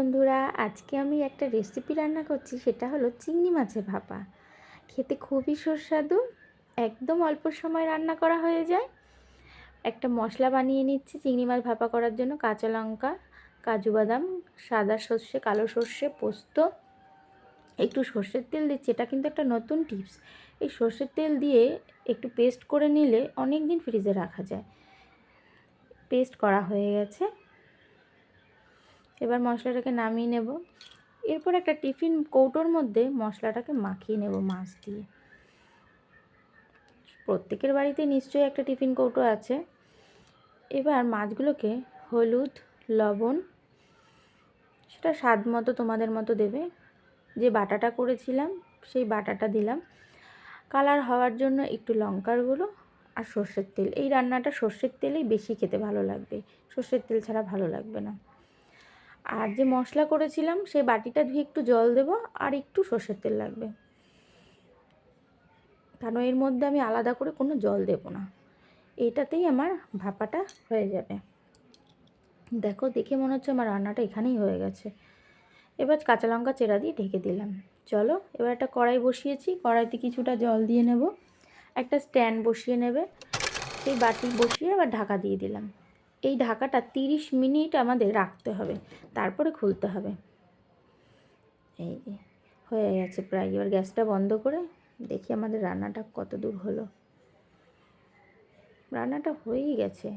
বন্ধুরা, আজকে আমি একটা রেসিপি রান্না করছি, সেটা হলো চিংড়ি মাছের ভাপা। খেতে খুবই সুস্বাদু, একদম অল্প সময় রান্না করা হয়ে যায়। একটা মশলা বানিয়ে নিচ্ছি চিংড়ি মাছ ভাপা করার জন্য, কাঁচা লঙ্কা, কাজু বাদাম, সাদা সর্ষে, কালো সর্ষে, পোস্ত, একটু সর্ষের তেল দিচ্ছি। এটা কিন্তু একটা নতুন টিপস এই সর্ষের তেল দিয়ে একটু পেস্ট করে নিলে অনেক দিন ফ্রিজে রাখা যায়। পেস্ট করা হয়ে গেছে। এবার মশলাটাকে নামিয়ে নেব। এরপর একটা টিফিন কৌটোর মধ্যে মশলাটাকে মাখিয়ে নেব মাছ দিয়ে। প্রত্যেকের বাড়িতে নিশ্চয়ই একটা টিফিন কৌটো আছে। এবার মাছগুলোকে হলুদ, লবণ, সেটা স্বাদ মতো তোমাদের মতো দেবে। যে বাটাটা করেছিলাম, সেই বাটাটা দিলাম। কালার হওয়ার জন্য একটু লঙ্কার গুঁড়ো আর সর্ষের তেল। এই রান্নাটা সর্ষের তেলেই বেশি খেতে ভালো লাগবে। সর্ষের তেল ছাড়া ভালো লাগবে না। আর যে মশলা করেছিলাম, সেই বাটিটা ধুয়ে একটু জল দেব আর একটু সর্ষের তেল লাগবে। কারণ এর মধ্যে আমি আলাদা করে কোনো জল দেব না। এটাতেই আমার ভাপাটা হয়ে যাবে। দেখো, দেখে মনে হচ্ছে আমার রান্নাটা এখানেই হয়ে গেছে। এবার কাঁচা লঙ্কা চেরা দিয়ে ঢেকে দিলাম। চলো, এবার একটা কড়াই বসিয়েছি। কড়াইতে কিছুটা জল দিয়ে নেব। একটা স্ট্যান্ড বসিয়ে নেবে। সেই বাটি বসিয়ে আবার ঢাকা দিয়ে দিলাম। এই ঢাকাটা তিরিশ মিনিট আমাদের রাখতে হবে, তারপরে খুলতে হবে। এই হয়ে গেছে প্রায়। এবার গ্যাসটা বন্ধ করে দেখি আমাদের রান্নাটা কত দূর হলো। রান্নাটা হয়েই গেছে।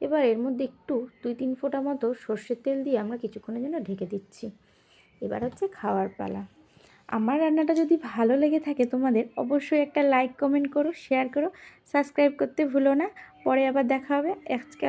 এবার এর মধ্যে একটু দুই তিন ফোঁটা মতো সর্ষের তেল দিয়ে আমরা কিছুক্ষণের জন্য ঢেকে দিচ্ছি। এবার হচ্ছে খাওয়ার পালা। আমার রান্নাটা যদি ভালো লেগে থাকে তোমাদের, অবশ্যই একটা লাইক, কমেন্ট করো, শেয়ার করো, সাবস্ক্রাইব করতে ভুলো না। পরে আবার দেখা হবে। আজকে